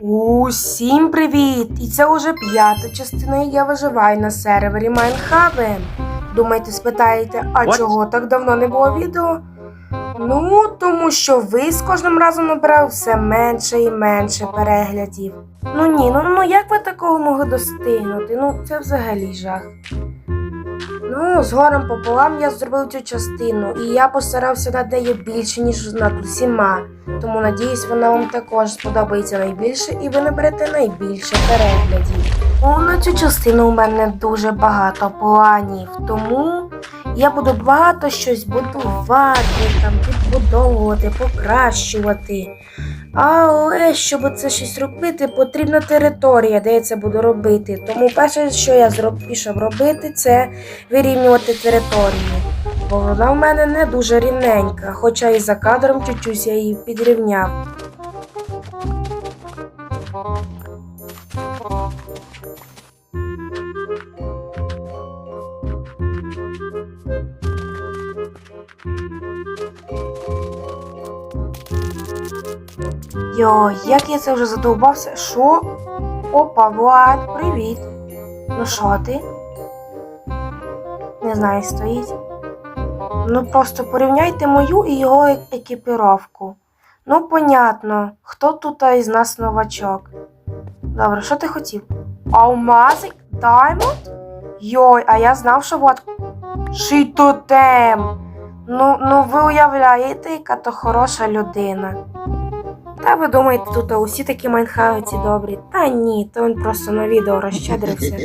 Усім привіт! І це уже п'ята частина, я виживаю на сервері Майнхавен. Думаєте, спитаєте, а What? чого так давно не було відео? Ну, тому що ви з кожним разом набирали все менше і менше переглядів. Ну ні, ну, ну як ви такого могли достигнути? Ну, це взагалі жах. Ну, з горем пополам я зробив цю частину, і я постарався над нею більше, ніж над усіма. Тому надіюсь, вона вам також сподобається найбільше і ви наберете найбільше переглядів. Ну, на цю частину у мене дуже багато планів, тому я буду багато щось будувати, там підбудовувати, покращувати. Але щоб це щось робити, потрібна територія, де я це буду робити. Тому перше, що я пішов робити, це вирівнювати територію. Бо вона в мене не дуже рівненька, хоча і за кадром чуть-чуть я її підрівняв. Йо, як я це вже задовбався. Що? Опа, Влад, привіт. Ну що ти? Не знаю, стоїть. Ну просто порівняйте мою і його е- екіпіровку. Ну, понятно, хто тут із нас новачок. Добре, що ти хотів? Алмазик? Даймонд? Йой, а я знав, що от Шитотем. Ну, ну ви уявляєте, яка то хороша людина. Та ви думаєте, тут усі такі майнхауці добрі? Та ні, то він просто на відео розщедрився.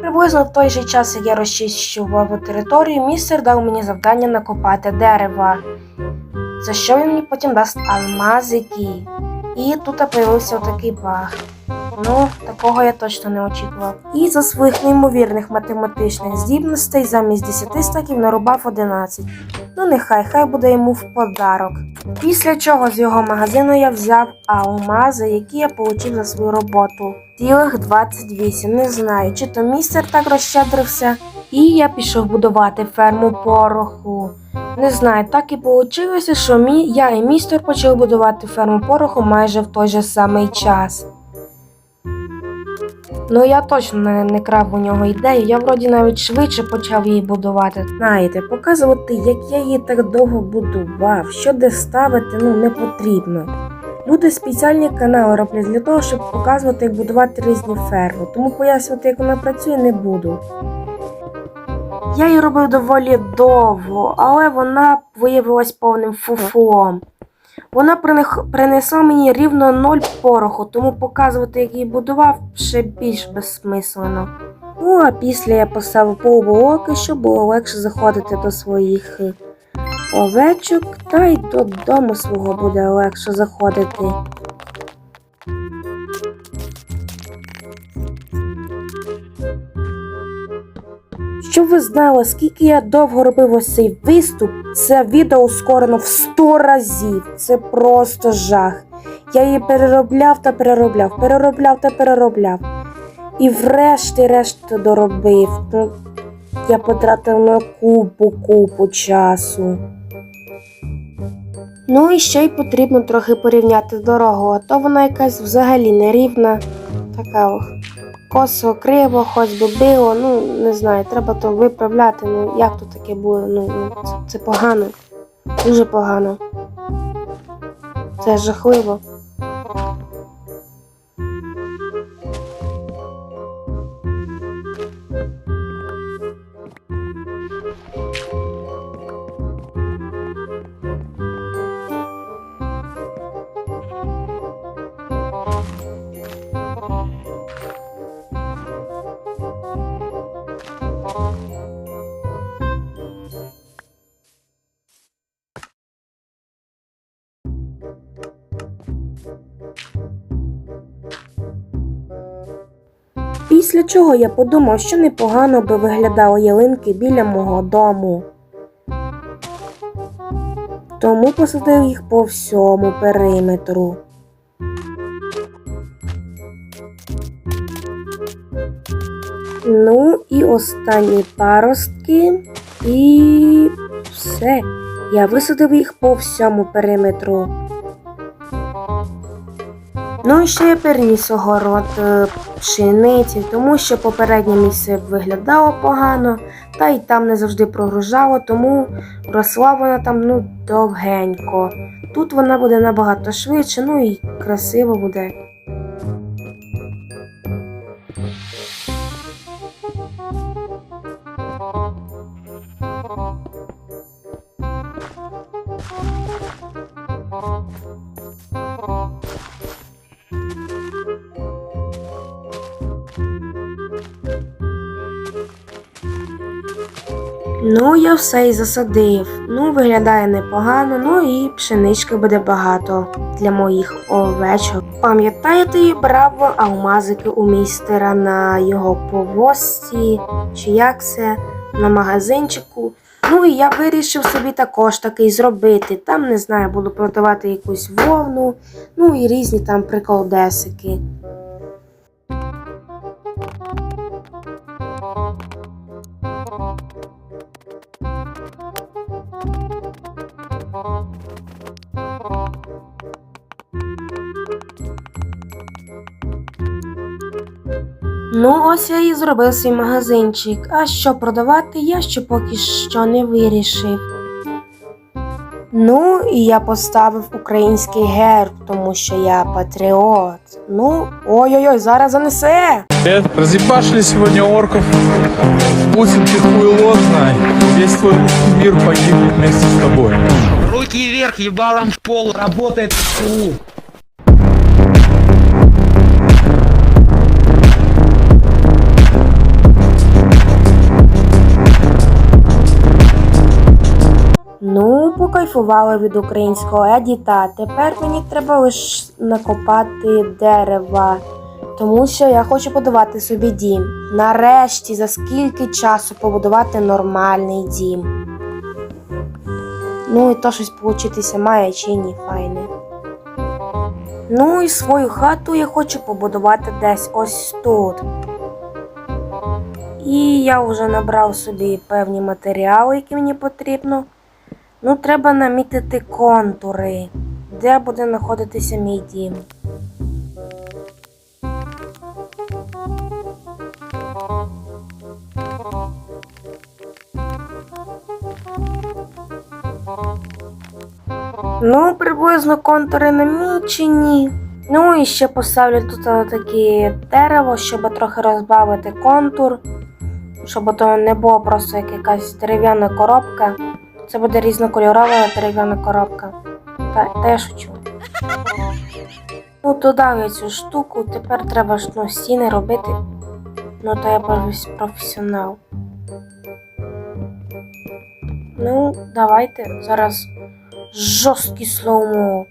Приблизно в той же час, як я розчищував територію, містер дав мені завдання накопати дерева. За що він мені потім дасть алмазики. І тут появився такий баг. Ну, такого я точно не очікував. І за своїх неймовірних математичних здібностей замість 10 стаків нарубав 11. Ну, нехай, хай буде йому в подарок. Після чого з його магазину я взяв алмази, які я отримав за свою роботу. Цілих 28. Не знаю, чи то містер так розщедрився. І я пішов будувати ферму пороху. Не знаю, так і вийшло, що мі, я і містер почали будувати ферму пороху майже в той же самий час. Ну я точно не, не крав у нього ідею, я вроді навіть швидше почав її будувати. Знаєте, показувати, як я її так довго будував, що де ставити, ну не потрібно. Люди спеціальні канали роблять для того, щоб показувати, як будувати різні ферми, тому пояснювати, як вона працює, не буду. Я її робив доволі довго, але вона виявилась повним фуфлом. Вона принесла мені рівно ноль пороху, тому показувати, як її будував, ще більш безсмислено. Ну а після я поставив полуболоки, щоб було легше заходити до своїх овечок, та й додому свого буде легше заходити. Щоб ви знали, скільки я довго робив ось цей виступ, це відео ускорено в 100 разів. Це просто жах. Я її переробляв та переробляв, переробляв та переробляв. І врешті-решт доробив. Я потратив на купу купу часу. Ну і ще й потрібно трохи порівняти дорогу, а то вона якась взагалі нерівна. Така ох. Косо, криво, хоч би било, ну не знаю, треба то виправляти. Ну як то таке буде? Ну, ну це, це погано. Дуже погано. Це жахливо. Після чого я подумав, що непогано би виглядали ялинки біля мого дому. Тому посадив їх по всьому периметру. Ну і останні паростки. І все. Я висадив їх по всьому периметру. Ну і ще я переніс огород е, пшениці, тому що попереднє місце виглядало погано, та й там не завжди прогружало, тому росла вона там ну довгенько. Тут вона буде набагато швидше, ну і красиво буде. Ну, я все і засадив. Ну, виглядає непогано, ну і пшенички буде багато для моїх овечок. Пам'ятаєте, брав алмазики у містера на його повозці, чи як це, на магазинчику. Ну і я вирішив собі також такий зробити. Там, не знаю, буду продавати якусь вовну, ну і різні там приколдесики. Ну, ось я і зробив свій магазинчик. А що продавати, я ще поки що не вирішив. Ну, і я поставив український герб, тому що я патріот. Ну, ой-ой-ой, зараз занесе. Привет. Разъебашили сегодня орков. Путин ты хуйло знай. Весь твой русский мир погибнет вместе с тобой. Руки вверх, ебалом в пол, работает Ну, від українського едіта. Тепер мені треба лише накопати дерева, тому що я хочу будувати собі дім. Нарешті, за скільки часу побудувати нормальний дім. Ну і то щось получитися має чи ні, файне. Ну і свою хату я хочу побудувати десь ось тут. І я вже набрав собі певні матеріали, які мені потрібно. Ну, треба намітити контури, де буде знаходитися мій дім. Ну, приблизно контури намічені. Ну і ще поставлю тут таке дерево, щоб трохи розбавити контур, щоб то не було просто як якась дерев'яна коробка. Це буде різнокольорова дерев'яна коробка. Та, та я шучу. Ну, додав я цю штуку, тепер треба ж ну, стіни робити. Ну, то я профес- професіонал. Ну, давайте зараз жорсткий слоумо.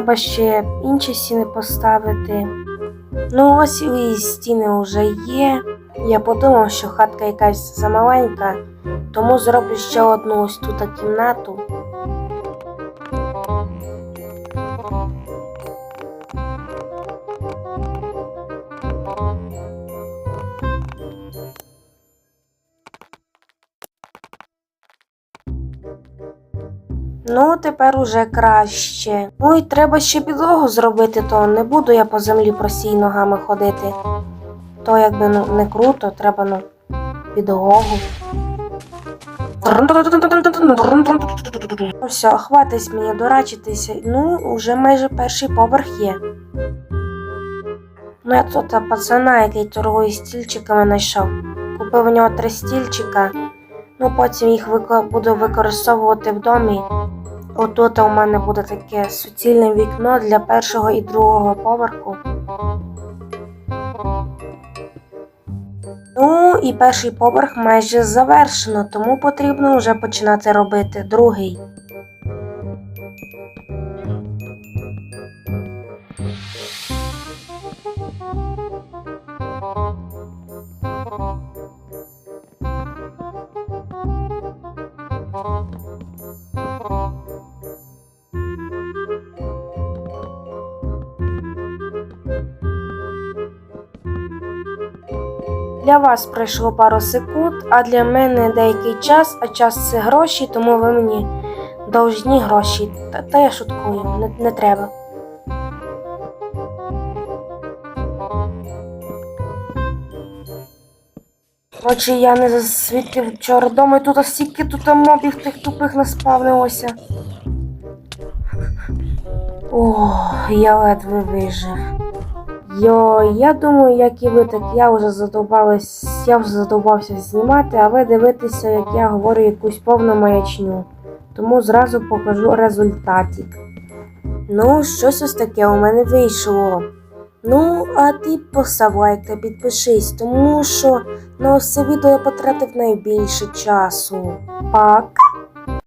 Треба ще інші стіни поставити. Ну, ось і стіни вже є. Я подумав, що хатка якась замаленька, тому зроблю ще одну ось тут кімнату. Ну, тепер уже краще. Ну і треба ще підлогу зробити, то не буду я по землі простій ногами ходити. То якби ну не круто, треба ну підлогу. Ну все, хватить мені дорачитися. Ну, уже майже перший поверх є. Ну, я тут пацана, який торгує стільчиками, знайшов. Купив у нього три стільчика. Ну, потім їх буду використовувати в домі. Отут у мене буде таке суцільне вікно для першого і другого поверху. Ну і перший поверх майже завершено, тому потрібно вже починати робити другий. Для вас пройшло пару секунд, а для мене деякий час, а час це гроші, тому ви мені должні гроші. Та, та я шуткую, не, не треба. Коротше, я не засвітив вчора дома, і тут стільки тут мобів тих тупих наспавнилося. Ох, я ледве вижив. Йо, я думаю, як і ви, так я вже задовбалась, я вже задовбався знімати, а ви дивитеся, як я говорю якусь повну маячню. Тому зразу покажу результатик. Ну, щось ось таке у мене вийшло. Ну, а ти постав лайк та підпишись, тому що на це відео я потратив найбільше часу. Пак.